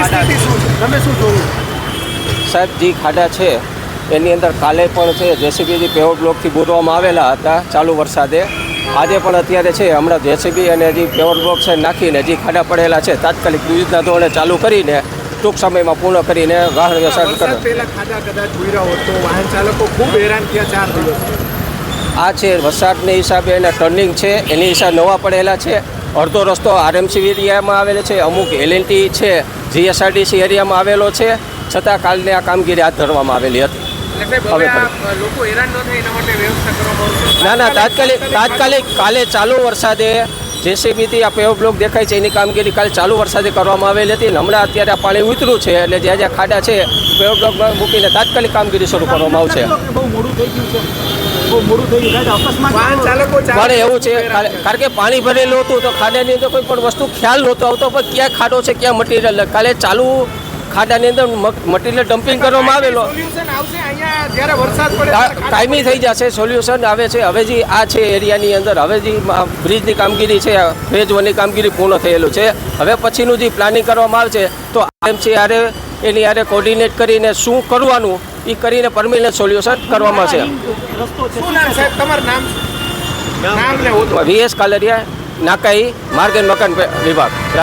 પરિસ્થિતિ શું છે. તમે શું જોયું? સાહેબ જે ખાડા છે એની અંદર કાલે પણ છે જેસીબીથી પેવર બ્લોકથી બોરવામાં આવેલા હતા ચાલુ વરસાદે. આજે પણ અત્યારે છે હમણાં જેસીબી અને જે પેવર બ્લોક છે નાખીને જે ખાડા પડેલા છે તાત્કાલિક યુદ્ધના ધોરણે ચાલુ કરીને ટૂંક સમયમાં પૂર્ણ કરીને વાહન વ્યવસાય કરે પહેલા ખાડા કદાચ ભૂર્યા હોત તો વાહન ચાલકો ખૂબ હેરાન થયા ચાર દિવસ આ છે વરસાદને હિસાબે એના ટર્નિંગ છે એની હિસાબે નવા પડેલા છે. અડધો રસ્તો આરએમસી એરિયામાં આવેલો છે અમુક એલએનટી છે જીએસઆરટીસી એરિયામાં આવેલો છે છતાં કાલની આ કામગીરી હાથ ધરવામાં આવેલી હતી. હવે હવે આ લોકો હેરાન ન થાય એના માટે વ્યવસ્થા કરવામાં આવશે? ના ના તાત્કાલિક તાત્કાલિક કાલે ચાલુ વરસાદે જેસીબીથી આ પેવ બ્લોક દેખાય છે એની કામગીરી કાલે ચાલુ વરસાદે કરવામાં આવેલી હતી. હમણાં અત્યારે આ પાણી ઉતર્યું છે એટલે જ્યાં જ્યાં ખાડા છે પેવ બ્લોક મૂકીને તાત્કાલિક કામગીરી શરૂ કરવામાં આવશે. પણ એવું છે કારણ કારણ કે પાણી ભરેલું હતું તો ખાડાની અંદર કોઈ પણ વસ્તુ ખ્યાલ નહોતો આવતો પણ ક્યાં ખાડો છે ક્યાં મટીરિયલ કાલે ચાલુ ખાડાની અંદર મટીરિયલ ડમ્પિંગ કરવામાં આવેલો. સોલ્યુશન આવશે? અહીંયા જ્યારે વરસાદ પડે કા- ત્યારે ખાડા કાયમી થઈ જશે સોલ્યુશન આવે છે. હવે જે આ છે એરિયાની અંદર હવે જે બ્રિજની કામગીરી છે ફેઝ વનની કામગીરી પૂર્ણ થયેલું છે. હવે પછીનું જે પ્લાનિંગ કરવામાં આવશે તો એમ છે એની યારે કોર્ડિનેટ કરીને શું કરવાનું એ કરીને પરમિનન્ટ સોલ્યુશન કરવામાં છે વીએસ કાલરિયા નાકાઈ માર્ગ એન્ડ મકાન વિભાગ.